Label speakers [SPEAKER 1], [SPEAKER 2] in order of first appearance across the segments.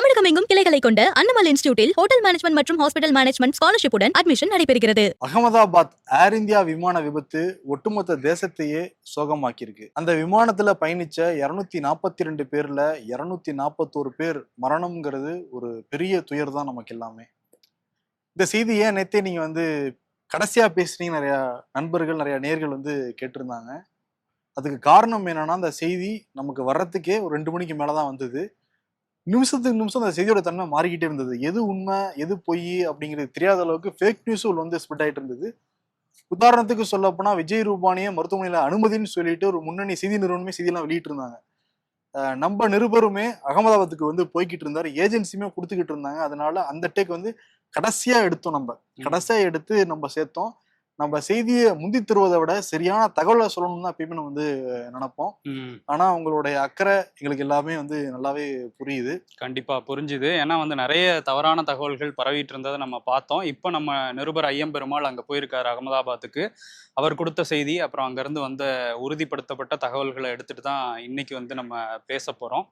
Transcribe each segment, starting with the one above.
[SPEAKER 1] தமிழகம் எங்கும் கிளைகளை கொண்ட அன்னமல் இன்ஸ்டியூட்டில் ஹோட்டல் மேனேஜ்மெண்ட் மற்றும் ஹாஸ்பிட்டல் மேனேஜ்மெண்ட் ஸ்காலர்ஷிப்புடன் அட்மிஷன் நடைபெறுகிறது.
[SPEAKER 2] அகமதாபாத் ஏர் இந்தியா விமான விபத்து ஒட்டுமொத்த தேசத்தையே சோகமாக்கியிருக்கு. அந்த விமானத்துல பயணிச்ச இருநூத்தி நாற்பத்தி ரெண்டு பேர்ல இருநூத்தி நாற்பத்தோரு பேர் மரணம்ங்கிறது ஒரு பெரிய துயர் தான் நமக்கு எல்லாமே. இந்த செய்தியை நேத்தே நீங்க வந்து கடைசியா பேசுனீங்க நிறைய நண்பர்கள் நிறைய நேர்கள் வந்து கேட்டிருந்தாங்க. அதுக்கு காரணம் என்னன்னா அந்த செய்தி நமக்கு வர்றதுக்கே ஒரு ரெண்டு மணிக்கு மேலதான் வந்தது. நிமிஷத்துக்கு நிமிஷம் அந்த செய்தியோட தன்மை மாறிக்கிட்டே இருந்தது. எது உண்மை எது பொய் அப்படிங்கிறது தெரியாத அளவுக்கு ஃபேக் நியூஸும் வந்து ஸ்ப்ரெட் ஆயிட்டு இருந்தது. உதாரணத்துக்கு சொல்ல போனா விஜய் ரூபானியை மருத்துவமனையில அனுமதின்னு சொல்லிட்டு ஒரு முன்னணி செய்தி நிறுவனமே செய்தியெல்லாம் வெளியிட்டு இருந்தாங்க. நம்ம நிருபருமே அகமதாபாத்துக்கு வந்து போய்கிட்டு இருந்தாரு. ஏஜென்சியுமே கொடுத்துக்கிட்டு இருந்தாங்க. அதனால அந்த டேக் வந்து கடைசியா எடுத்தோம் நம்ம. கடைசியா எடுத்து நம்ம சேர்த்தோம். நம்ம செய்தியை முந்தி தருவதை விட சரியான தகவலை சொல்லணும்னு தான் எப்பயுமே நம்ம வந்து நினைப்போம். ஆனா உங்களுடைய அக்கறை எங்களுக்கு எல்லாமே வந்து நல்லாவே புரியுது.
[SPEAKER 3] கண்டிப்பா புரிஞ்சுது. ஏன்னா வந்து நிறைய தவறான தகவல்கள் பரவிட்டு இருந்ததை நம்ம பார்த்தோம். இப்போ நம்ம நிருபர் ஐயம்பெருமாள் அங்க போயிருக்காரு அகமதாபாத்துக்கு. அவர் கொடுத்த செய்தி அப்புறம் அங்கிருந்து வந்த உறுதிப்படுத்தப்பட்ட தகவல்களை எடுத்துட்டு தான் இன்னைக்கு வந்து நம்ம பேச போறோம்.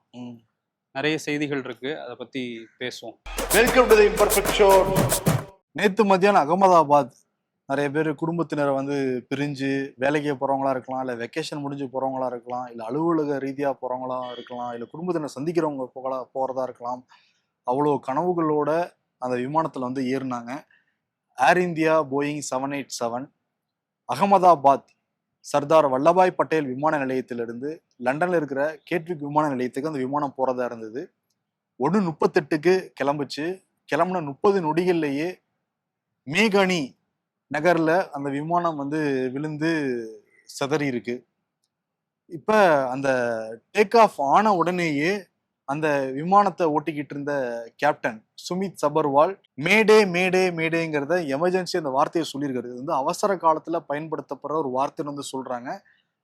[SPEAKER 3] நிறைய செய்திகள் இருக்கு. அதை பத்தி பேசுவோம்.
[SPEAKER 2] வெல்கம் டு தி நேத்து மத்தியானம் அகமதாபாத் நிறைய பேர் குடும்பத்தினரை வந்து பிரிஞ்சு வேலைக்கு போகிறவங்களா இருக்கலாம் இல்லை வெக்கேஷன் முடிஞ்சு போகிறவங்களா இருக்கலாம் இல்லை அலுவலக ரீதியாக போகிறவங்களா இருக்கலாம் இல்லை குடும்பத்தினர் சந்திக்கிறவங்க போகலா போகிறதா இருக்கலாம். அவ்வளோ கனவுகளோட அந்த விமானத்தில் வந்து ஏறினாங்க. Air India Boeing seven eight seven Ahmedabad Sardar Vallabhbhai Patel விமான நிலையத்திலிருந்து லண்டனில் இருக்கிற கேட்விக் விமான நிலையத்துக்கு அந்த விமானம் போகிறதா இருந்தது. ஒன்று முப்பத்தெட்டுக்கு கிளம்புச்சு. கிளம்புன முப்பது நொடிகள்லேயே மேகனி நகரில் அந்த விமானம் வந்து விழுந்து சதறி இருக்கு. இப்போ அந்த டேக் ஆஃப் ஆன உடனேயே அந்த விமானத்தை ஓட்டிக்கிட்டு இருந்த captain Sumeet Sabharwal mayday mayday மேடேங்கிறத emergency அந்த வார்த்தையை சொல்லியிருக்காரு. இது வந்து அவசர காலத்தில் பயன்படுத்தப்படுற ஒரு வார்த்தைன்னு வந்து சொல்கிறாங்க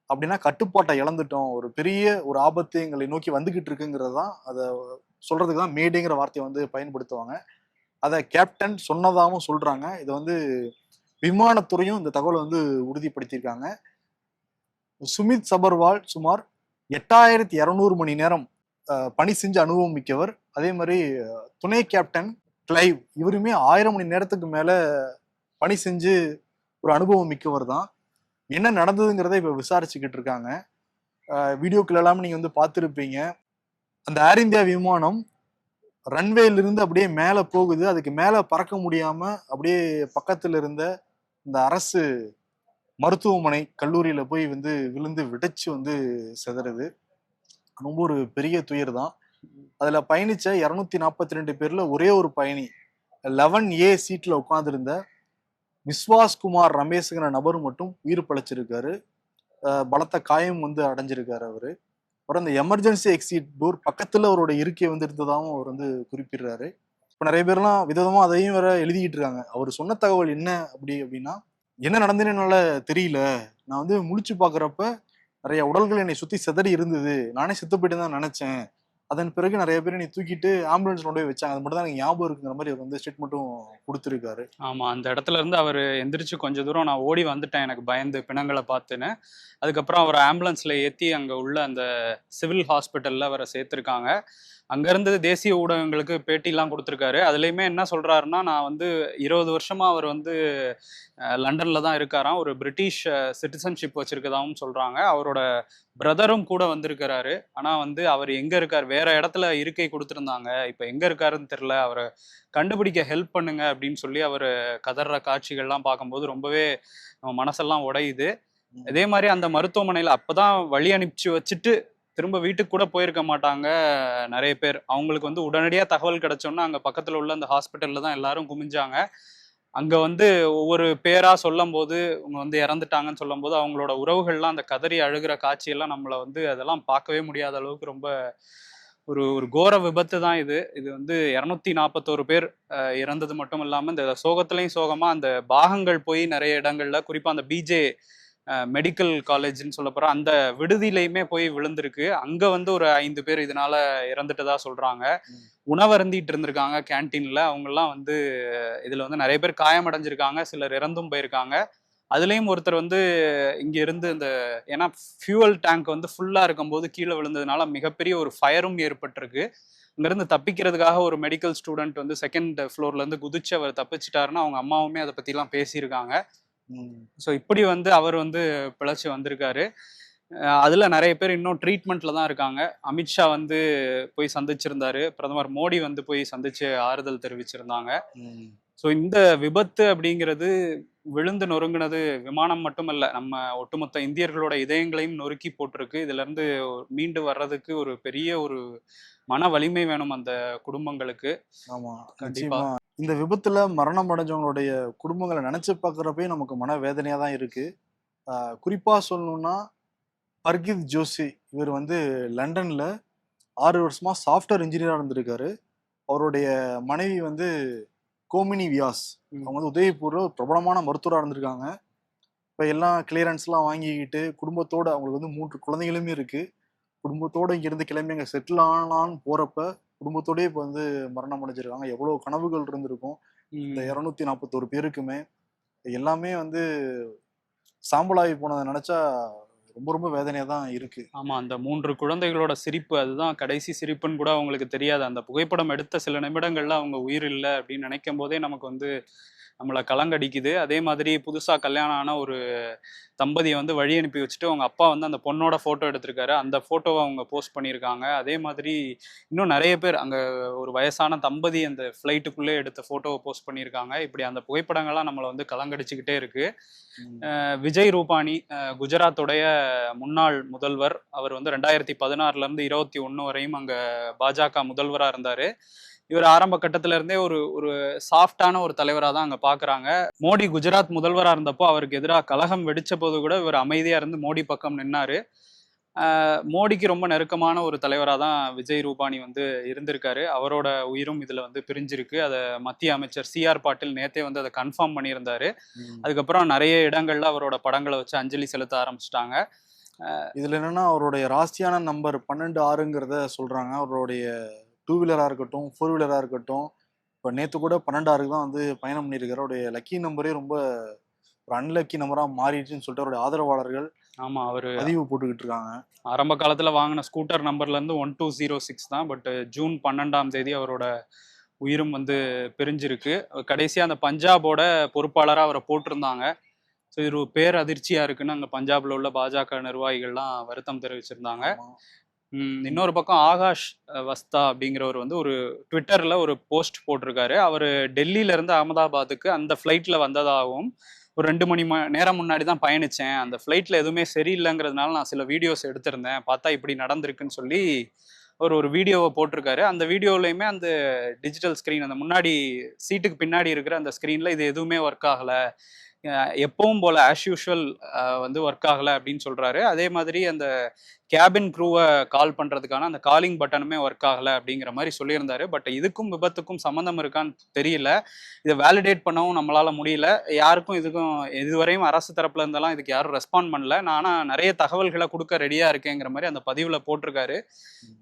[SPEAKER 2] அப்படின்னா கட்டுப்பாட்டை இழந்துட்டோம். ஒரு பெரிய ஒரு ஆபத்து எங்களை நோக்கி வந்துக்கிட்டு இருக்குங்கிறது தான் அதை சொல்கிறதுக்கு தான் மேடேங்கிற வார்த்தையை வந்து பயன்படுத்துவாங்க. அதை கேப்டன் சொன்னதாகவும் சொல்கிறாங்க இதை வந்து விமானத்துறையும் இந்த தகவலை வந்து உறுதிப்படுத்தியிருக்காங்க. சுமித் சபர்வால் சுமார் எட்டாயிரத்தி இரநூறு மணி நேரம் பணி செஞ்சு அனுபவம் மிக்கவர். அதே மாதிரி துணை கேப்டன் கிளைவ் இவருமே ஆயிரம் மணி நேரத்துக்கு மேலே பணி செஞ்சு ஒரு அனுபவம் மிக்கவர் தான். என்ன நடந்ததுங்கிறத இப்போ விசாரிச்சுக்கிட்டு இருக்காங்க. வீடியோக்கள் எல்லாமே நீங்கள் வந்து பார்த்துருப்பீங்க. அந்த ஏர் இந்தியா விமானம் ரன்வேலிருந்து அப்படியே மேலே போகுது. அதுக்கு மேலே பறக்க முடியாமல் அப்படியே பக்கத்தில் இருந்த இந்த அரசு மருத்துவமனை கல்லூரியில் போய் வந்து விழுந்து விடைச்சு வந்து சிதறுது. ரொம்ப ஒரு பெரிய துயர் தான். அதில் பயணித்த இரநூத்தி நாற்பத்தி ரெண்டு பேரில் ஒரே ஒரு பயணி லெவன் ஏ சீட்டில் உட்காந்துருந்த விஸ்வாஸ் குமார் ரமேஷ்ங்கிற நபர் மட்டும் உயிர் பிழைச்சிருக்காரு. பலத்த காயம் வந்து அடைஞ்சிருக்காரு அவர். அப்புறம் இந்த எமர்ஜென்சி எக்ஸிட் டோர் பக்கத்தில் அவரோட இருக்கை வந்து இருந்ததாகவும் அவர் வந்து குறிப்பிடுறாரு. இப்போ நிறைய பேர்லாம் விதவிதமாக அதையும் வேற எழுதிக்கிட்டு இருக்காங்க. அவர் சொன்ன தகவல் என்ன அப்படி அப்படின்னா என்ன நடந்ததுன்னு தெரியல. நான் வந்து முழிச்சு பார்க்குறப்ப நிறைய உடல்கள் என்னை சுற்றி சிதறி இருந்தது. நானே செத்து போயிட்டு தான் நினச்சேன். அதன் பிறகு நிறைய பேர் என்னை தூக்கிட்டு ஆம்புலன்ஸ் கொண்டு போய் வச்சாங்க. அது மட்டும் தான் எனக்கு ஞாபகம் இருக்குங்கிற மாதிரி அவர் வந்து ஸ்டேட்மெண்ட்டும் கொடுத்துருக்காரு.
[SPEAKER 3] ஆமா அந்த இடத்துல இருந்து அவர் எந்திரிச்சு கொஞ்ச தூரம் நான் ஓடி வந்துட்டேன். எனக்கு பயந்து பிணங்களை பார்த்துன்னு. அதுக்கப்புறம் அவர் ஆம்புலன்ஸ்ல ஏற்றி அங்கே உள்ள அந்த சிவில் ஹாஸ்பிட்டலில் அவரை சேர்த்துருக்காங்க. அங்க இருந்து தேசிய ஊடகங்களுக்கு பேட்டிலாம் கொடுத்துருக்காரு. அதுலயுமே என்ன சொல்றாருன்னா நான் வந்து இருபது வருஷமா அவர் வந்து லண்டன்ல தான் இருக்காராம். ஒரு பிரிட்டிஷ் சிட்டிசன்ஷிப் வச்சிருக்கதாகவும் சொல்றாங்க. அவரோட பிரதரும் கூட வந்திருக்கிறாரு. ஆனா வந்து அவர் எங்க இருக்கார்? வேற இடத்துல இருக்கை கொடுத்துருந்தாங்க. இப்ப எங்க இருக்காருன்னு தெரியல. அவரை கண்டுபிடிக்க ஹெல்ப் பண்ணுங்க அப்படின்னு சொல்லி அவர் கதற காட்சிகள்லாம் பார்க்கும்போது ரொம்பவே மனசெல்லாம் உடையுது. இதே மாதிரி அந்த மருத்துவமனையில அப்பதான் வழி அனுப்பிச்சு வச்சுட்டு திரும்ப வீட்டுக்கு கூட போயிருக்க மாட்டாங்க நிறைய பேர். அவங்களுக்கு வந்து உடனடியாக தகவல் கிடைச்சோன்னா அங்கே பக்கத்தில் உள்ள அந்த ஹாஸ்பிட்டலில் தான் எல்லாரும் குமிஞ்சாங்க. அங்கே வந்து ஒவ்வொரு பேராக சொல்லும் போது அவங்க வந்து இறந்துட்டாங்கன்னு சொல்லும் போது அவங்களோட உறவுகள்லாம் அந்த கதறி அழுகிற காட்சியெல்லாம் நம்மளை வந்து அதெல்லாம் பார்க்கவே முடியாத அளவுக்கு ரொம்ப ஒரு ஒரு கோர விபத்து தான் இது. இது வந்து இரநூத்தி நாற்பத்தோரு பேர் இறந்தது மட்டும் இல்லாமல் இந்த சோகத்துலேயும் சோகமாக அந்த பாகங்கள் போய் நிறைய இடங்கள்ல குறிப்பாக அந்த பிஜே மெடிக்கல் காலேஜ்னு சொல்ல போற அந்த விடுதியிலையுமே போய் விழுந்திருக்கு. அங்க வந்து ஒரு ஐந்து பேர் இதனால இறந்துட்டதா சொல்றாங்க.
[SPEAKER 2] ம்.
[SPEAKER 3] உணவருந்திட்டு இருந்திருக்காங்க கேன்டீன்ல அவங்கெல்லாம் வந்து இதுல வந்து நிறைய பேர் காயமடைஞ்சிருக்காங்க. சிலர் இறந்தும் போயிருக்காங்க. அதுலயும் ஒருத்தர் வந்து இங்க இருந்து இந்த ஏன்னா ஃபியூவல் டேங்க் வந்து ஃபுல்லா இருக்கும்போது கீழே விழுந்ததுனால மிகப்பெரிய ஒரு ஃபயரும் ஏற்பட்டிருக்கு. இங்கிருந்து தப்பிக்கிறதுக்காக ஒரு மெடிக்கல் ஸ்டூடெண்ட் வந்து செகண்ட் ஃப்ளோர்ல இருந்து குதிச்சு அவர் தப்பிச்சிட்டாருன்னு அவங்க அம்மாவுமே அதை பத்திலாம் பேசியிருக்காங்க. ஸோ இப்படி வந்து அவர் வந்து பிழைச்சி வந்திருக்காரு. அதுல நிறைய பேர் இன்னும் ட்ரீட்மெண்ட்ல தான் இருக்காங்க. அமித்ஷா வந்து போய் சந்திச்சிருந்தாரு. பிரதமர் மோடி வந்து போய் சந்திச்சு ஆறுதல் தெரிவிச்சிருந்தாங்க. ஸோ இந்த விபத்து அப்படிங்கிறது விழுந்து நொறுங்கினது விமானம் மட்டுமல்ல நம்ம ஒட்டுமொத்த இந்தியர்களோட இதயங்களையும் நொறுக்கி போட்டிருக்கு. இதுல இருந்து மீண்டு வர்றதுக்கு ஒரு பெரிய ஒரு மன வலிமை வேணும் அந்த குடும்பங்களுக்கு.
[SPEAKER 2] ஆமா
[SPEAKER 3] கண்டிப்பா.
[SPEAKER 2] இந்த விபத்துல மரணம் அடைஞ்சவங்களுடைய குடும்பங்களை நினைச்சு பார்க்குறப்பே நமக்கு மன வேதனையா தான் இருக்கு. ஆஹ் குறிப்பா சொல்லணும்னா பர்கித் ஜோஷி இவர் வந்து லண்டன்ல ஆறு வருஷமா சாஃப்ட்வேர் இன்ஜினியரா இருந்திருக்காரு. அவருடைய மனைவி வந்து கோமினி வியாஸ். அவங்க வந்து உதயபூர்ல ஒரு பிரபலமான மருத்துவராக இருந்திருக்காங்க. இப்போ எல்லாம் கிளியரன்ஸ்லாம் வாங்கிக்கிட்டு குடும்பத்தோட அவங்களுக்கு வந்து மூன்று குழந்தைகளுமே இருக்கு. குடும்பத்தோட இங்கிருந்து கிளம்பி அங்கே செட்டில் ஆனான்னு போறப்ப குடும்பத்தோடயே இப்போ வந்து மரணம் அடைஞ்சிருக்காங்க. எவ்வளோ கனவுகள் இருந்திருக்கும். இந்த இரநூத்தி நாற்பத்தோரு பேருக்குமே. எல்லாமே வந்து சாம்பலாகி போனதை நினைச்சா ரொம்ப ரொம்ப வேதனையா தான் இருக்கு.
[SPEAKER 3] ஆமா அந்த மூன்று குழந்தைகளோட சிரிப்பு அதுதான். கடைசி சிரிப்புன்னு கூட அவங்களுக்கு தெரியாது. அந்த புகைப்படம் எடுத்த சில நிமிடங்கள்ல அவங்க உயிர் இல்லை அப்படின்னு நினைக்கும் போதே நமக்கு வந்து நம்மளை கலங்கடிக்குது. அதே மாதிரி புதுசா கல்யாணம் ஆன ஒரு தம்பதியை வந்து வழி அனுப்பி வச்சுட்டு அவங்க அப்பா வந்து அந்த பொண்ணோட போட்டோ எடுத்திருக்காரு. அந்த போட்டோவை அவங்க போஸ்ட் பண்ணியிருக்காங்க. அதே மாதிரி இன்னும் நிறைய பேர் அங்க ஒரு வயசான தம்பதி அந்த ஃப்ளைட்டுக்குள்ளே எடுத்த போட்டோவை போஸ்ட் பண்ணியிருக்காங்க. இப்படி அந்த புகைப்படங்கள்லாம் நம்மளை வந்து கலங்கடிச்சுக்கிட்டே இருக்கு. விஜய் ரூபானி குஜராத்துடைய முன்னாள் முதல்வர். அவர் வந்து ரெண்டாயிரத்தி பதினாறுல இருந்து இருபத்தி ஒன்று வரையும் அங்க பாஜக முதல்வரா இருந்தாரு. இவர் ஆரம்ப கட்டத்துல இருந்தே ஒரு ஒரு சாஃப்டான ஒரு தலைவரா தான் அங்க பாக்குறாங்க. மோடி குஜராத் முதல்வரா இருந்தப்போ அவருக்கு எதிராக கலகம் வெடிச்ச போது கூட இவர் அமைதியா இருந்து மோடி பக்கம் நின்னாரு. மோடிக்கு ரொம்ப நெருக்கமான ஒரு தலைவராக தான் விஜய் ரூபானி வந்து இருந்திருக்காரு. அவரோட உயிரும் இதுல வந்து பிரிஞ்சிருக்கு. அதை மத்திய அமைச்சர் சி ஆர் பாட்டீல் நேத்தே வந்து அதை கன்ஃபார்ம் பண்ணியிருந்தாரு. அதுக்கப்புறம் நிறைய இடங்கள்ல அவரோட படங்களை வச்சு அஞ்சலி செலுத்த ஆரம்பிச்சிட்டாங்க.
[SPEAKER 2] இதுல என்னன்னா அவருடைய ராசியான நம்பர் பன்னெண்டு ஆறுங்கிறத சொல்றாங்க. அவருடைய டூ வீலரா இருக்கட்டும் ஃபோர் வீலரா இருக்கட்டும் இப்போ நேத்து கூட பன்னெண்டு ஆறுக்கு தான் வந்து பயணம் பண்ணியிருக்காரு. அவருடைய லக்கி நம்பரே ரொம்ப ஒரு அன்லக்கி நம்பரா மாறிடுச்சுன்னு சொல்லிட்டு அவருடைய ஆதரவாளர்கள்
[SPEAKER 3] ஆமா அவரு
[SPEAKER 2] பதிவு போட்டுக்கிட்டு இருக்காங்க.
[SPEAKER 3] ஆரம்ப காலத்துல வாங்கின ஸ்கூட்டர் நம்பர்ல இருந்து ஒன் டூ ஜீரோ சிக்ஸ் தான் பட் ஜூன் பன்னெண்டாம் தேதி அவரோட உயிரும் வந்து பிரிஞ்சிருக்கு. கடைசியா அந்த பஞ்சாபோட பொறுப்பாளரா அவரை போட்டிருந்தாங்க. ஸோ இது பேர் அதிர்ச்சியா இருக்குன்னு அங்க பஞ்சாப்ல உள்ள பாஜக நிர்வாகிகள்லாம் வருத்தம் தெரிவிச்சிருந்தாங்க. இன்னொரு பக்கம் ஆகாஷ் வஸ்தா அப்படிங்கிறவர் வந்து ஒரு ட்விட்டரில் ஒரு போஸ்ட் போட்டிருக்காரு. அவர் டெல்லியிலேருந்து அகமதாபாத்துக்கு அந்த ஃப்ளைட்டில் வந்ததாகவும் ஒரு ரெண்டு மணி ம நேரம் முன்னாடி தான் பயணிச்சேன். அந்த ஃப்ளைட்டில் எதுவுமே சரியில்லைங்கிறதுனால நான் சில வீடியோஸ் எடுத்திருந்தேன். பார்த்தா இப்படி நடந்திருக்குன்னு சொல்லி அவர் ஒரு வீடியோவை போட்டிருக்காரு. அந்த வீடியோலையுமே அந்த டிஜிட்டல் ஸ்க்ரீன் அந்த முன்னாடி சீட்டுக்கு பின்னாடி இருக்கிற அந்த ஸ்க்ரீனில் இது எதுவுமே ஒர்க் ஆகலை. எப்பவும் போல ஆஸ் யூஷுவல் வந்து ஒர்க் ஆகலை அப்படின்னு சொல்கிறாரு அதே மாதிரி அந்த கேபின் க்ரூவை கால் பண்ணுறதுக்கான அந்த காலிங் பட்டனுமே ஒர்க் ஆகலை அப்படிங்கிற மாதிரி சொல்லியிருந்தாரு. பட் இதுக்கும் விபத்துக்கும் சம்மந்தம் இருக்கான்னு தெரியல. இதை வேலிடேட் பண்ணவும் நம்மளால் முடியல. யாருக்கும் இதுக்கும் இதுவரையும் அரசு தரப்புல இருந்தெல்லாம் இதுக்கு யாரும் ரெஸ்பாண்ட் பண்ணல. நான் நிறைய தகவல்களை கொடுக்க ரெடியாக இருக்கேங்கிற மாதிரி அந்த பதிவில் போட்டிருக்காரு.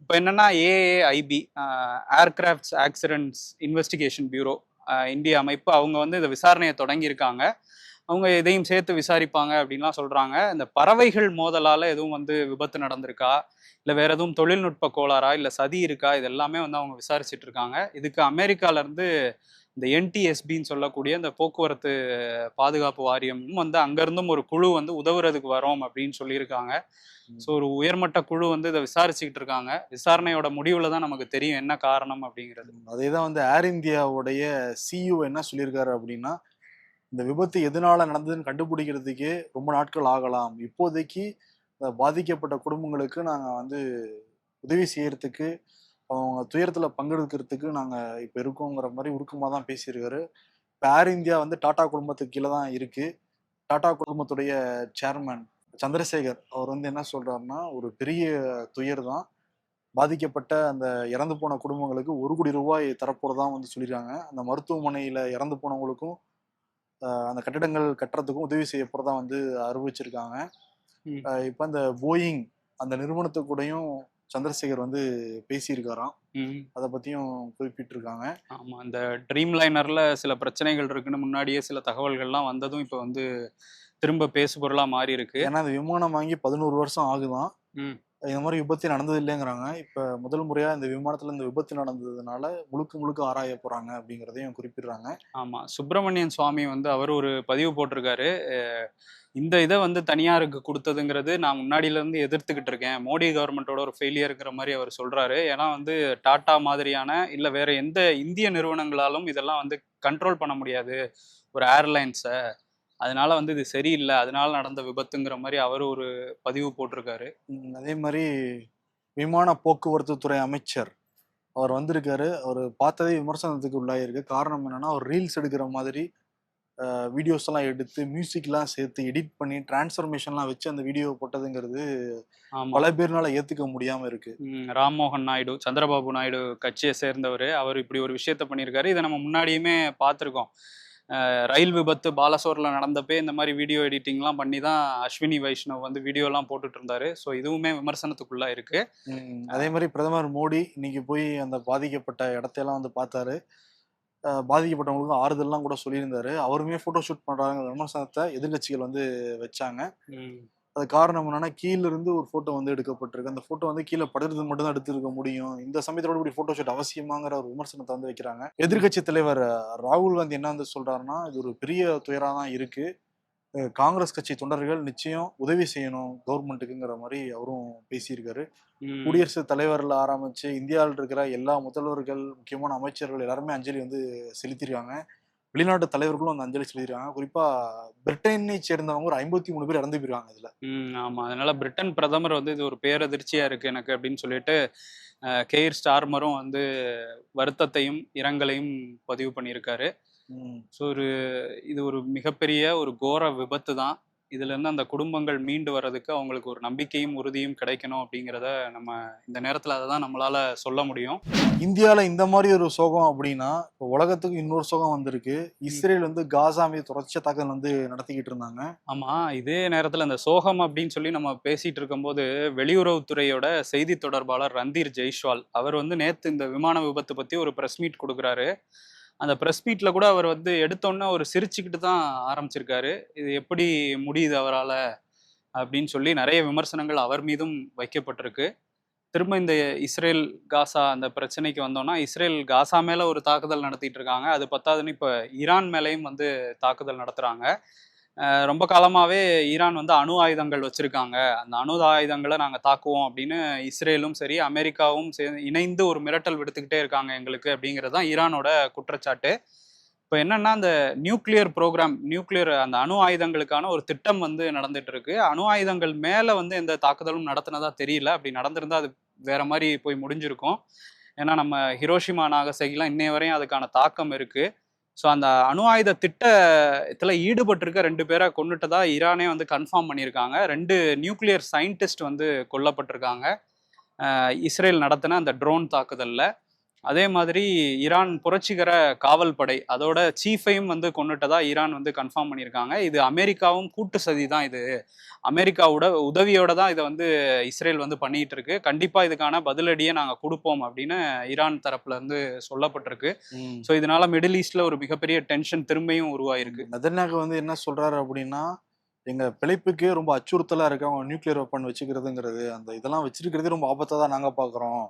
[SPEAKER 3] இப்போ என்னென்னா AAIB aircrafts accidents investigation bureau இந்திய அமைப்பு. அவங்க வந்து இந்த விசாரணையை தொடங்கியிருக்காங்க. அவங்க இதையும் சேர்த்து விசாரிப்பாங்க அப்படின்லாம் சொல்றாங்க. இந்த பறவைகள் மோதலால எதுவும் வந்து விபத்து நடந்திருக்கா? இல்லை வேற எதுவும் தொழில்நுட்ப கோளாறா? இல்லை சதி இருக்கா? இது எல்லாமே வந்து அவங்க விசாரிச்சுட்டு இருக்காங்க. இதுக்கு அமெரிக்கால இருந்து இந்த என்டிஎஸ்பின்னு சொல்லக்கூடிய இந்த போக்குவரத்து பாதுகாப்பு வாரியமும் வந்து அங்கிருந்தும் ஒரு குழு வந்து உதவுறதுக்கு வரோம் அப்படின்னு சொல்லியிருக்காங்க. ஸோ ஒரு உயர்மட்ட குழு வந்து இதை விசாரிச்சுக்கிட்டு இருக்காங்க. விசாரணையோட முடிவுல தான் நமக்கு தெரியும் என்ன காரணம் அப்படிங்கிறது.
[SPEAKER 2] அதே தான் வந்து ஏர் இந்தியாவுடைய சிஇஓ என்ன சொல்லியிருக்காரு அப்படின்னா இந்த விபத்து எதனால நடந்ததுன்னு கண்டுபிடிக்கிறதுக்கே ரொம்ப நாட்கள் ஆகலாம். இப்போதைக்கு பாதிக்கப்பட்ட குடும்பங்களுக்கு நாங்கள் வந்து உதவி செய்யறதுக்கு அவங்க துயரத்தில் பங்கெடுக்கிறதுக்கு நாங்கள் இப்போ இருக்கோங்கிற மாதிரி உருக்கமாக தான் பேசியிருக்காரு. இப்போ ஏர் இந்தியா வந்து டாடா குடும்பத்துக்கு கீழே தான் இருக்குது டாடா குடும்பத்துடைய சேர்மன் சந்திரசேகர் அவர் வந்து என்ன சொல்கிறாருன்னா ஒரு பெரிய துயர் தான். பாதிக்கப்பட்ட அந்த இறந்து போன குடும்பங்களுக்கு ஒரு கோடி ரூபாய் தரப்போகிறதான் வந்து சொல்லியிருக்காங்க அந்த மருத்துவமனையில் இறந்து போனவங்களுக்கும் அந்த கட்டிடங்கள் கட்டுறதுக்கும் உதவி செய்ய போறதா வந்து அறிவிச்சிருக்காங்க. இப்ப அந்த போயிங் அந்த நிறுவனத்து கூடயும் சந்திரசேகர் வந்து பேசியிருக்காராம். அதை பத்தியும் குறிப்பிட்டிருக்காங்க.
[SPEAKER 3] ஆமா அந்த ட்ரீம் லைனர்ல சில பிரச்சனைகள் இருக்குன்னு முன்னாடியே சில தகவல்கள்லாம் வந்ததும் இப்போ வந்து திரும்ப பேசுபொருளா மாறி இருக்கு
[SPEAKER 2] ஏன்னா அந்த விமானம் வாங்கி பதினோரு வருஷம் ஆகுதான். இந்த மாதிரி விபத்து நடந்தது இல்லைங்கிறாங்க. இப்போ முதல் முறையாக இந்த விமானத்தில் இந்த விபத்து நடந்ததுனால முழுக்க முழுக்க ஆராய போகிறாங்க அப்படிங்கிறதையும் குறிப்பிடுறாங்க.
[SPEAKER 3] ஆமாம் சுப்பிரமணியன் சுவாமி வந்து அவர் ஒரு பதிவு போட்டிருக்காரு. இந்த இதை வந்து தனியாருக்கு கொடுத்ததுங்கிறது நான் முன்னாடியிலேருந்து எதிர்த்துக்கிட்டு இருக்கேன். மோடி கவர்மெண்ட்டோட ஒரு ஃபெயிலியருங்கிற மாதிரி அவர் சொல்கிறாரு ஏன்னா வந்து டாட்டா மாதிரியான இல்லை வேறு எந்த இந்திய நிறுவனங்களாலும் இதெல்லாம் வந்து கண்ட்ரோல் பண்ண முடியாது. ஒரு ஏர்லைன்ஸை. அதனால வந்து இது சரியில்லை அதனால நடந்த விபத்துங்கிற மாதிரி அவர் ஒரு பதிவு போட்டிருக்காரு.
[SPEAKER 2] அதே மாதிரி விமான போக்குவரத்து துறை அமைச்சர் அவர் வந்திருக்காரு. அவர் பார்த்ததே விமர்சனத்துக்கு உள்ளாயிருக்கு. காரணம் என்னன்னா அவர் ரீல்ஸ் எடுக்கிற மாதிரி வீடியோஸ் எல்லாம் எடுத்து மியூசிக்லாம் சேர்த்து எடிட் பண்ணி டிரான்ஸ்ஃபர்மேஷன்லாம் வச்சு அந்த வீடியோ போட்டதுங்கிறது பல பேர்னால ஏத்துக்க முடியாம இருக்கு.
[SPEAKER 3] ராம்மோகன் நாயுடு சந்திரபாபு நாயுடு கட்சியை சேர்ந்தவர். அவர் இப்படி ஒரு விஷயத்த பண்ணியிருக்காரு. இதை நம்ம முன்னாடியுமே பார்த்துருக்கோம். ரயில் விபத்து பாலசோரில் நடந்தப்பே இந்த மாதிரி வீடியோ எடிட்டிங்லாம் பண்ணி தான் அஸ்வினி வைஷ்ணவ் வந்து வீடியோலாம் போட்டுட்டு இருந்தாரு ஸோ இதுவுமே விமர்சனத்துக்குள்ளா இருக்கு.
[SPEAKER 2] அதே மாதிரி பிரதமர் மோடி இன்னைக்கு போய் அந்த பாதிக்கப்பட்ட இடத்தையெல்லாம் வந்து பார்த்தாரு. அஹ் பாதிக்கப்பட்டவங்களுக்கு ஆறுதல்லாம் கூட சொல்லியிருந்தாரு. அவருமே போட்டோ ஷூட் பண்றாங்க விமர்சனத்தை எதிர்க்கட்சிகள் வந்து வச்சாங்க. அது காரணம் என்னன்னா கீழ இருந்து ஒரு போட்டோ வந்து எடுக்கப்பட்டிருக்கு. அந்த போட்டோ வந்து கீழே படுறது மட்டும் தான் எடுத்திருக்க முடியும். இந்த சமயத்தோட இப்படி போட்டோ ஷூட் அவசியமாங்கிற ஒரு விமர்சனத்தை வந்து வைக்கிறாங்க. எதிர்க்கட்சி தலைவர் ராகுல் காந்தி என்ன வந்து சொல்றாருன்னா இது ஒரு பெரிய துயரா தான் இருக்கு காங்கிரஸ் கட்சி தொண்டர்கள் நிச்சயம் உதவி செய்யணும் கவர்மெண்ட்டுக்குங்கிற மாதிரி அவரும் பேசியிருக்காரு. குடியரசுத் தலைவர்ல ஆரம்பிச்சு இந்தியாவில் இருக்கிற எல்லா முதல்வர்கள் முக்கியமான அமைச்சர்கள் எல்லாருமே அஞ்சலி வந்து செலுத்திருக்காங்க வெளிநாட்டு தலைவர்களும் அந்த அஞ்சலி செலுத்திருக்காங்க. குறிப்பா பிரிட்டனை சேர்ந்தவங்க ஒரு ஐம்பத்தி மூணு பேர் இறந்து போயிருக்காங்க இதுல.
[SPEAKER 3] ம், ஆமா. அதனால பிரிட்டன் பிரதமர் வந்து இது ஒரு பேரதிர்ச்சியா இருக்கு எனக்கு அப்படின்னு சொல்லிட்டு கெய்ர் ஸ்டார்மரும் வந்து வருத்தத்தையும் இரங்கலையும் பதிவு பண்ணியிருக்காரு. ஸோ ஒரு இது ஒரு மிகப்பெரிய ஒரு கோர விபத்து தான் இதுல இருந்து அந்த குடும்பங்கள் மீண்டு வர்றதுக்கு அவங்களுக்கு ஒரு நம்பிக்கையும் உறுதியும் கிடைக்கணும் அப்படிங்கிறத நம்ம இந்த நேரத்துல அதை தான் நம்மளால சொல்ல முடியும்.
[SPEAKER 2] இந்தியால இந்த மாதிரி ஒரு சோகம் அப்படின்னா இப்போ உலகத்துக்கு இன்னொரு சோகம் வந்திருக்கு. இஸ்ரேல் வந்து காசா மீது தொடர்ச்சியா தாக்குதல் வந்து நடத்திக்கிட்டு இருந்தாங்க.
[SPEAKER 3] ஆமா இதே நேரத்துல இந்த சோகம் அப்படின்னு சொல்லி நம்ம பேசிட்டு இருக்கும்போது வெளியுறவுத்துறையோட செய்தி தொடர்பாளர் ரந்தீர் ஜெய்ஷ்வால் அவர் வந்து நேத்து இந்த விமான விபத்து பத்தி ஒரு பிரஸ் மீட் கொடுக்குறாரு. அந்த ப்ரெஸ் மீட்ல கூட அவர் வந்து எடுத்தோன்னே ஒரு சிரிச்சுக்கிட்டு தான் ஆரம்பிச்சிருக்காரு. இது எப்படி முடியுது அவரால் அப்படின்னு சொல்லி நிறைய விமர்சனங்கள் அவர் மீதும் வைக்கப்பட்டிருக்கு. திரும்ப இந்த இஸ்ரேல் காசா அந்த பிரச்சனைக்கு வந்தோம்னா இஸ்ரேல் காசா மேல ஒரு தாக்குதல் நடத்திட்டு இருக்காங்க. அது பத்தாதுன்னு இப்ப ஈரான் மேலேயும் வந்து தாக்குதல் நடத்துறாங்க. ரொம்ப காலமாகவே ஈரான் வந்து அணு ஆயுதங்கள் வச்சுருக்காங்க. அந்த அணு ஆயுதங்களை நாங்கள் தாக்குவோம் அப்படின்னு இஸ்ரேலும் சரி அமெரிக்காவும் சேர்ந்து இணைந்து ஒரு மிரட்டல் விடுத்துக்கிட்டே இருக்காங்க எங்களுக்கு அப்படிங்கிறது தான் ஈரானோட குற்றச்சாட்டு. இப்போ என்னென்னா அந்த நியூக்ளியர் ப்ரோக்ராம் நியூக்ளியர் அந்த அணு ஆயுதங்களுக்கான ஒரு திட்டம் வந்து நடந்துட்டு இருக்கு அணு ஆயுதங்கள் மேலே வந்து எந்த தாக்குதலும் நடத்தினதா தெரியல. அப்படி நடந்திருந்தா அது வேற மாதிரி போய் முடிஞ்சிருக்கும். ஏன்னா நம்ம ஹிரோஷிமா நாகசகிலாம் இன்னைய வரையும் அதுக்கான தாக்கம் இருக்குது ஸோ அந்த அணு ஆயுத திட்டத்தில் ஈடுபட்டிருக்க ரெண்டு பேரை கொண்டுட்டதா ஈரானே வந்து கன்ஃபார்ம் பண்ணியிருக்காங்க. ரெண்டு நியூக்ளியர் சயின்டிஸ்ட் வந்து கொல்லப்பட்டிருக்காங்க. இஸ்ரேல் நடத்தின அந்த ட்ரோன் தாக்குதலில். அதே மாதிரி ஈரான் புரட்சிகர காவல் படை அதோட சீஃபையும் வந்து கொண்டுட்டதா ஈரான் வந்து கன்ஃபார்ம் பண்ணியிருக்காங்க. இது அமெரிக்காவும் கூட்டு சதி தான் இது. அமெரிக்காவோட உதவியோட தான் இதை வந்து இஸ்ரேல் வந்து பண்ணிட்டு இருக்கு. கண்டிப்பா இதுக்கான பதிலடியை நாங்க கொடுப்போம் அப்படின்னு ஈரான் தரப்புல இருந்து சொல்லப்பட்டிருக்கு. ஸோ இதனால மிடில் ஈஸ்ட்ல ஒரு மிகப்பெரிய டென்ஷன் திரும்பியும் உருவாயிருக்கு.
[SPEAKER 2] நெதன்யாகு வந்து என்ன சொல்றாரு அப்படின்னா எங்க பிழைப்புக்கே ரொம்ப அச்சுறுத்தலா இருக்கு அவங்க நியூக்ளியர் வெப்பன் வச்சுக்கிறதுங்கிறது அந்த இதெல்லாம் வச்சிருக்கிறதே ரொம்ப ஆபத்தா தான் நாங்க பாக்குறோம்.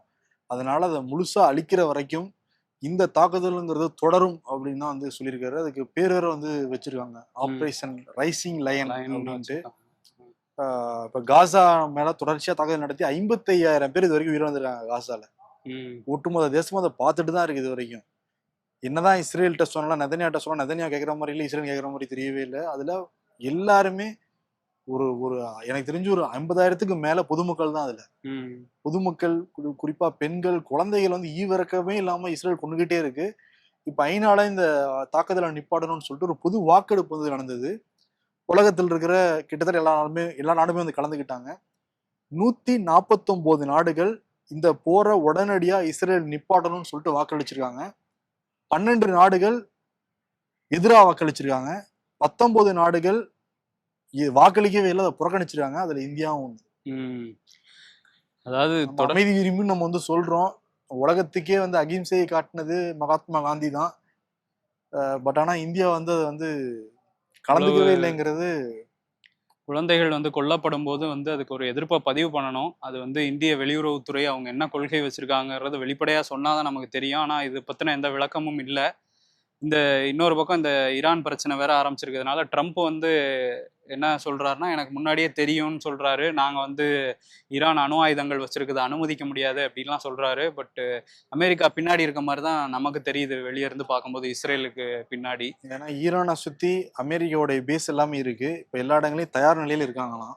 [SPEAKER 2] அதனால அதை முழுசா அழிக்கிற வரைக்கும் இந்த தாக்குதலுங்கிறது தொடரும் அப்படின்னு தான் வந்து சொல்லியிருக்காரு. அதுக்கு பேர் வேற வந்து வச்சிருக்காங்க. ஆபரேஷன் ரைசிங் லயன் அப்படின்ட்டு இப்ப காசா மேல தொடர்ச்சியா தாக்குதல் நடத்தி ஐம்பத்தையாயிரம் பேர் இது வரைக்கும் உயிரிழந்திருக்காங்க காசால. ஒட்டுமொத்த தேசமும் அதை பார்த்துட்டு தான் இருக்கு இது வரைக்கும். என்னதான் இஸ்ரேல்கிட்ட சொன்னாலும் நெதன்யாட்ட சொன்னா நெதன்யா கேட்குற மாதிரி இல்லை இஸ்ரேல் கேட்குற மாதிரி தெரியவே இல்லை. அதுல எல்லாருமே ஒரு ஒரு எனக்கு தெரிஞ்சு ஒரு ஐம்பதாயிரத்துக்கு மேல பொதுமக்கள் தான் அதுல. பொதுமக்கள் குறி- குறிப்பா பெண்கள் குழந்தைகள் வந்து ஈவிரக்கமே இல்லாம இஸ்ரேல் கொண்டுகிட்டே இருக்கு. இப்ப ஐநால இந்த தாக்குதலை நிப்பாடணும்னு சொல்லிட்டு ஒரு பொது வாக்கெடுப்பு வந்து நடந்தது. உலகத்தில் இருக்கிற கிட்டத்தட்ட எல்லா நாடுமே எல்லா நாடுமே வந்து கலந்துக்கிட்டாங்க நூத்தி நாற்பத்தொன்பது நாடுகள் இந்த போரை உடனடியா இஸ்ரேல் நிப்பாட்டணும்னு சொல்லிட்டு வாக்களிச்சிருக்காங்க. பன்னெண்டு நாடுகள் எதிராக வாக்களிச்சிருக்காங்க. பத்தொன்பது நாடுகள் வாக்களிக்கவே இல்லை அதை புறக்கணிச்சிருக்காங்க அதுல இந்தியாவும்
[SPEAKER 3] ம். அதாவது
[SPEAKER 2] அமைதி விரும்பி நம்ம வந்து சொல்றோம். உலகத்துக்கே வந்து அகிம்சையை காட்டினது மகாத்மா காந்தி தான் பட் ஆனா இந்தியா வந்து அதை வந்து கலந்துக்கவே இல்லைங்கிறது
[SPEAKER 3] குழந்தைகள் வந்து கொல்லப்படும் போது வந்து அதுக்கு ஒரு எதிர்ப்பை பதிவு பண்ணணும். அது வந்து இந்திய வெளியுறவுத்துறை அவங்க என்ன கொள்கை வச்சிருக்காங்கன்றது வெளிப்படையாக சொன்னாதான் நமக்கு தெரியும். ஆனால் இது பற்றின எந்த விளக்கமும் இல்லை. இந்த இன்னொரு பக்கம் இந்த ஈரான் பிரச்சனை வேற ஆரம்பிச்சிருக்கிறதுனால ட்ரம்ப் வந்து என்ன சொல்றாருன்னா எனக்கு முன்னாடியே தெரியும்னு சொல்றாரு. நாங்க வந்து ஈரான் அணு ஆயுதங்கள் வச்சிருக்குது அனுமதிக்க முடியாது அப்படின்லாம் சொல்றாரு. பட் அமெரிக்கா பின்னாடி இருக்க மாதிரி தான் நமக்கு தெரியுது வெளியே இருந்து பார்க்கும்போது இஸ்ரேலுக்கு பின்னாடி.
[SPEAKER 2] ஏன்னா ஈரானை சுத்தி அமெரிக்காவுடைய பேஸ் எல்லாமே இருக்கு. இப்ப எல்லா இடங்களையும் தயார் நிலையில இருக்காங்களாம்.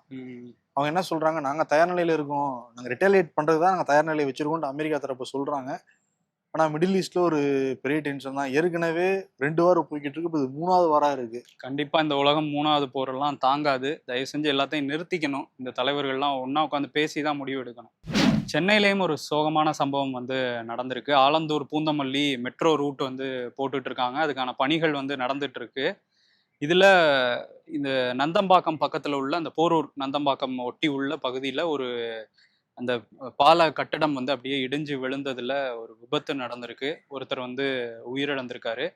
[SPEAKER 2] அவங்க என்ன சொல்றாங்க? நாங்க தயார் நிலையில இருக்கோம். நாங்க ரிட்டாலியேட் பண்றது தான் நாங்க தயார் நிலையை வச்சிருக்கோம்னு அமெரிக்கா தரப்பு சொல்றாங்க. ஆனால் மிடில் ஈஸ்ட்ல ஒரு பெரிய டென்ஷன் தான். ஏற்கனவே ரெண்டு வாரம் போய்கிட்டு இருக்கு. இப்போ இது மூணாவது வாரம் இருக்கு.
[SPEAKER 3] கண்டிப்பாக இந்த உலகம் மூணாவது போரெல்லாம் தாங்காது. தயவு செஞ்சு எல்லாத்தையும் நிறுத்திக்கணும். இந்த தலைவர்கள்லாம் ஒன்றா உட்காந்து பேசி தான் முடிவு எடுக்கணும். சென்னையிலேயும் ஒரு சோகமான சம்பவம் வந்து நடந்திருக்கு. ஆலந்தூர் பூந்தமல்லி மெட்ரோ ரூட் வந்து போட்டுட்டு இருக்காங்க. அதுக்கான பணிகள் வந்து நடந்துட்டு இருக்கு. இதில் இந்த நந்தம்பாக்கம் பக்கத்தில் உள்ள அந்த போரூர் நந்தம்பாக்கம் ஒட்டி உள்ள பகுதியில் ஒரு அந்த பால கட்டடம் வந்து அப்படியே இடிஞ்சு விழுந்ததுல ஒரு விபத்து நடந்திருக்கு. ஒருத்தர் வந்து உயிரிழந்திருக்காரு.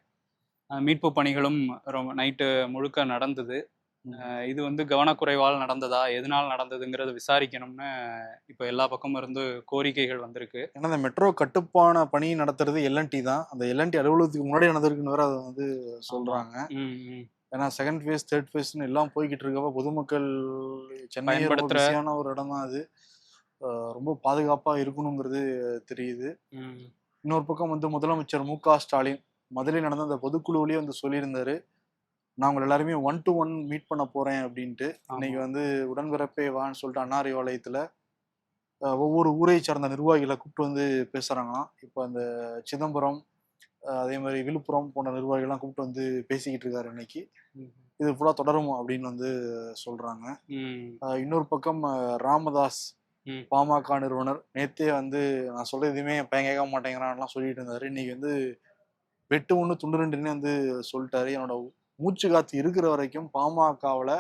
[SPEAKER 3] மீட்பு பணிகளும் ரொம்ப நைட்டு முழுக்க நடந்தது. இது வந்து கவனக்குறைவால் நடந்ததா? எதனால் நடந்ததுங்கிறத விசாரிக்கணும்னு இப்போ எல்லா பக்கமும் இருந்து கோரிக்கைகள் வந்திருக்கு.
[SPEAKER 2] ஏன்னா இந்த மெட்ரோ கட்டுப்பான பணி நடத்துறது எல்என்டி தான். அந்த எல்என்டி அலுவலகத்துக்கு முன்னாடி நடந்திருக்குன்னு வேற அதை வந்து சொல்றாங்க. ஏன்னா செகண்ட் ஃபேஸ் தேர்ட் ஃபேஸ்னு எல்லாம் போய்கிட்டு இருக்கப்ப பொதுமக்கள் சென்னை ஒரு இடம் தான் அது. ரொம்ப பாதுகாப்பா இருக்கணுங்கிறது தெரியுது. இன்னொரு பக்கம் வந்து முதலமைச்சர் மு க ஸ்டாலின் முதலில் நடந்த அந்த பொதுக்குழுவிலேயே வந்து சொல்லியிருந்தாரு நான் உங்களை எல்லாருமே ஒன் டு ஒன் மீட் பண்ண போறேன் அப்படின்ட்டு இன்னைக்கு. வந்து உடன்பிறப்பே வான்னு சொல்லிட்டு அன்னாரி வளையத்துல ஒவ்வொரு ஊரை சார்ந்த நிர்வாகிகளை கூப்பிட்டு வந்து பேசுறாங்களாம் இப்போ அந்த சிதம்பரம் அதே மாதிரி விழுப்புரம் போன்ற நிர்வாகிகள்லாம் கூப்பிட்டு வந்து பேசிக்கிட்டு இருக்காரு இன்னைக்கு. இது ஃபுல்லா தொடரும் அப்படின்னு வந்து. அஹ், இன்னொரு பக்கம் ராமதாஸ். பாமக நிறுவனர். நேத்தே வந்து நான் சொல்றது எதுவுமே என் பையன் கேட்க மாட்டேங்கிறான்லாம் சொல்லிட்டு இருந்தாரு. இன்னைக்கு வந்து வெட்டு ஒன்று துண்டு ரெண்டுன்னு வந்து சொல்லிட்டாரு. என்னோட மூச்சு காத்து இருக்கிற வரைக்கும் பாமகவில்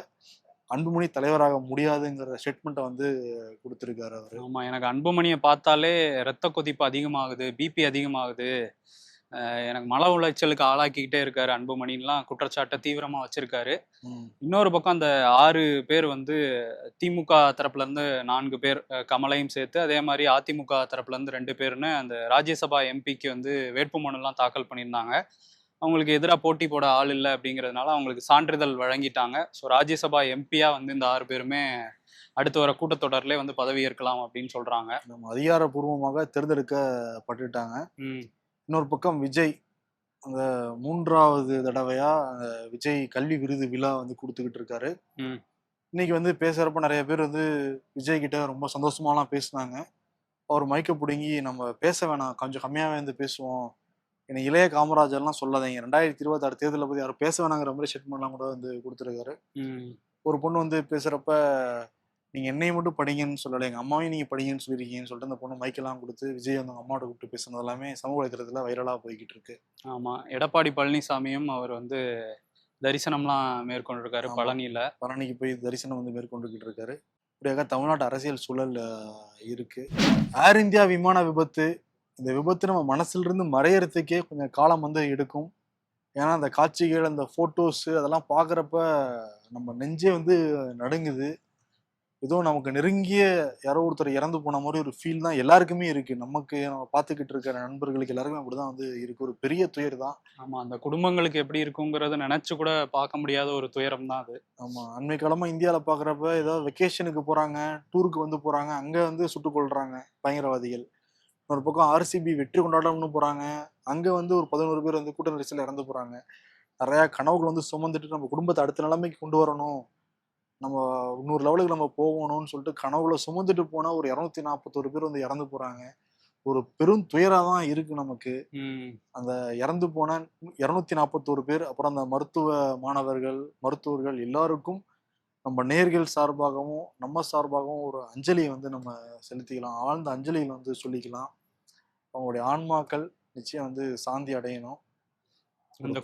[SPEAKER 2] அன்புமணி தலைவராக முடியாதுங்கிற ஸ்டேட்மெண்ட்டை வந்து கொடுத்துருக்காரு அவர்.
[SPEAKER 3] ஆமா எனக்கு அன்புமணியை பார்த்தாலே ரத்த கொதிப்பு அதிகமாகுது பிபி அதிகமாகுது. எனக்கு மன உளைச்சலுக்கு ஆளாக்கிக்கிட்டே இருக்காரு அன்புமணின்லாம். குற்றச்சாட்டை தீவிரமா வச்சிருக்காரு. இன்னொரு பக்கம் அந்த ஆறு பேர் வந்து திமுக தரப்புல இருந்து நான்கு பேர் கமலையும் சேர்த்து அதே மாதிரி அதிமுக தரப்புல இருந்து ரெண்டு பேர்னு அந்த ராஜ்யசபா எம்பிக்கு வந்து வேட்புமனுலாம் தாக்கல் பண்ணியிருந்தாங்க. அவங்களுக்கு எதிராக போட்டி போட ஆள் இல்லை அப்படிங்கிறதுனால அவங்களுக்கு சான்றிதழ் வழங்கிட்டாங்க. ஸோ ராஜ்யசபா எம்பியா வந்து இந்த ஆறு பேருமே அடுத்து வர கூட்டத்தொடர்லேயே வந்து பதவி ஏற்கலாம் அப்படின்னு சொல்றாங்க.
[SPEAKER 2] நம்ம அதிகாரப்பூர்வமாக தேர்ந்தெடுக்கப்பட்டுட்டாங்க. இன்னொரு பக்கம் விஜய் அந்த மூன்றாவது தடவையா அந்த விஜய் கல்வி விருது விழா வந்து கொடுத்துக்கிட்டு இருக்காரு. இன்னைக்கு வந்து பேசுறப்ப நிறைய பேர் வந்து விஜய் கிட்ட ரொம்ப சந்தோஷமாலாம் பேசுனாங்க. அவர் மைக்க பிடுங்கி நம்ம பேச வேணாம். கொஞ்சம் கம்மியாவே வந்து பேசுவோம். எனக்கு இளைய காமராஜர்லாம் சொல்லாதீங்க. ரெண்டாயிரத்தி இருபத்தாறு தேர்தலை பத்தி யாரும் பேச வேணாங்கிற மாதிரி ஸ்டேட்மெண்ட்லாம் கூட வந்து கொடுத்துருக்காரு. ஒரு பொண்ணு வந்து பேசுறப்ப நீங்க என்னையும் மட்டும் படிங்கன்னு சொல்லலை எங்க அம்மாவையும் நீங்க படிங்கன்னு சொல்லியிருக்கீங்கன்னு சொல்லிட்டு அந்த பொண்ணு மைக்கெல்லாம் கொடுத்து விஜய் வந்து அவங்க அம்மாட்ட கூப்பிட்டு பேசுனது எல்லாமே சமூக வலைதளத்துல வைரலா போய்கிட்டு இருக்கு.
[SPEAKER 3] ஆமா. எடப்பாடி பழனிசாமியும் அவர் வந்து தரிசனம்லாம் மேற்கொண்டிருக்காரு. பழனியில.
[SPEAKER 2] பழனிக்கு போய் தரிசனம் வந்து மேற்கொண்டுகிட்டு இருக்காரு. இப்படியாக தமிழ்நாட்டு அரசியல் சூழல் இருக்கு. ஏர் இந்தியா விமான விபத்து இந்த விபத்து நம்ம மனசுல இருந்து மறையறதுக்கே கொஞ்சம் காலம் வந்து எடுக்கும். ஏன்னா அந்த காட்சிகள் அந்த போட்டோஸ் அதெல்லாம் பார்க்குறப்ப நம்ம நெஞ்சே வந்து நடுங்குது. ஏதோ நமக்கு நெருங்கிய யாரோ ஒருத்தர் இறந்து போன மாதிரி ஒரு ஃபீல் தான் எல்லாருக்குமே இருக்கு. நமக்கு நம்ம பார்த்துக்கிட்டு இருக்கிற நண்பர்களுக்கு எல்லாருக்குமே அப்படிதான் வந்து இருக்கு. ஒரு பெரிய துயர் தான்.
[SPEAKER 3] ஆமா அந்த குடும்பங்களுக்கு எப்படி இருக்குங்கிறத நினைச்சு கூட பார்க்க முடியாத ஒரு துயரம் தான் அது.
[SPEAKER 2] ஆமா அண்மை காலமா இந்தியாவில் பார்க்குறப்ப ஏதாவது வெக்கேஷனுக்கு போறாங்க டூருக்கு வந்து போறாங்க அங்க வந்து சுட்டுக் கொள்றாங்க பயங்கரவாதிகள். ஒரு பக்கம் ஆர்சிபி வெற்றி கொண்டாடணும்னு போறாங்க. அங்க வந்து ஒரு பதினோரு பேர் வந்து கூட்ட நெரிசல்ல இறந்து போறாங்க. நிறைய கனவுகள் வந்து சுமந்துட்டு நம்ம குடும்பத்தை அடுத்த நிலைமைக்கு கொண்டு வரணும். நம்ம இன்னொரு லெவலுக்கு நம்ம போகணும்னு சொல்லிட்டு கனவுல சுமந்துட்டு போனா ஒரு இரநூத்தி நாற்பத்தோரு பேர் வந்து இறந்து போறாங்க. ஒரு பெரும் தான் இருக்கு நமக்கு. அந்த இறந்து போன இரநூத்தி நாற்பத்தோரு பேர் அப்புறம் அந்த மருத்துவ மாணவர்கள் மருத்துவர்கள் எல்லாருக்கும் நம்ம நேர்கள் சார்பாகவும் நம்ம சார்பாகவும் ஒரு அஞ்சலியை வந்து நம்ம செலுத்திக்கலாம். ஆழ்ந்த அஞ்சலியில் வந்து சொல்லிக்கலாம். அவங்களுடைய ஆன்மாக்கள் நிச்சயம் வந்து சாந்தி அடையணும்.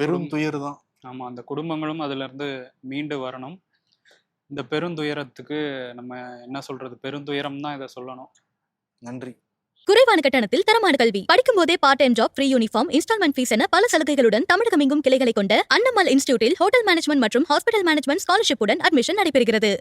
[SPEAKER 2] பெரும் துயர் தான்.
[SPEAKER 3] ஆமா அந்த குடும்பங்களும் அதுல இருந்து மீண்டு வரணும். இந்த பெருந்துயரத்துக்கு நம்ம என்ன சொல்றது? பெருந்துயரம் தான் இதை சொல்லணும்.
[SPEAKER 2] நன்றி.
[SPEAKER 1] குறைவான கட்டணத்தில் தரமான கல்வி. படிக்கும் போதே part time job free uniform instalment fees என பல சலுகைகளுடன் தமிழகமெங்கும் கிளைகளை கொண்ட அன்னமல் இன்ஸ்டிடியூட்டில் ஹோட்டல் மேனேஜ்மெண்ட் மற்றும் ஹாஸ்பிட்டல் மேனேஜ்மெண்ட் ஸ்காலர்ஷிப்புடன் அட்மிஷன் நடைபெறுகிறது.